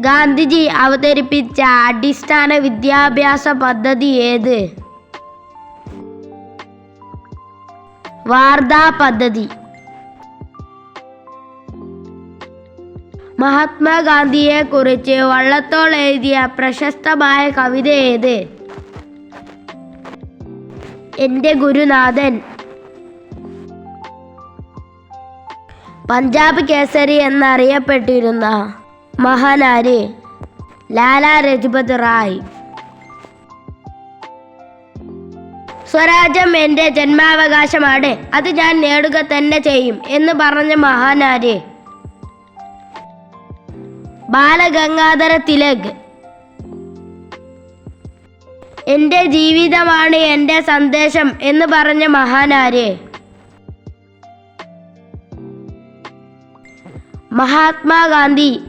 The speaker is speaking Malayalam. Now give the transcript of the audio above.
ഗാന്ധിജി അവതരിപ്പിച്ച അടിസ്ഥാന വിദ്യാഭ്യാസ പദ്ധതി ഏത്? വാർധാ പദ്ധതി. മഹാത്മാഗാന്ധിയെ കുറിച്ച് വള്ളത്തോൾ എഴുതിയ പ്രശസ്തമായ കവിത ഏത്? എന്റെ ഗുരുനാഥൻ. പഞ്ചാബ് കേസരി എന്നറിയപ്പെട്ടിരുന്ന മഹാനാര് ലാലാ രജപത് റായ്. സ്വരാജ്യം എന്റെ ജന്മാവകാശമാണ്. അത് ഞാൻ നേടുക തന്നെ ചെയ്യും എന്ന് പറഞ്ഞ മഹാനാര്? ബാലഗംഗാധര തിലക്. എന്റെ ജീവിതമാണ് എന്റെ സന്ദേശം എന്ന് പറഞ്ഞ മഹാനാര്? മഹാത്മാഗാന്ധി.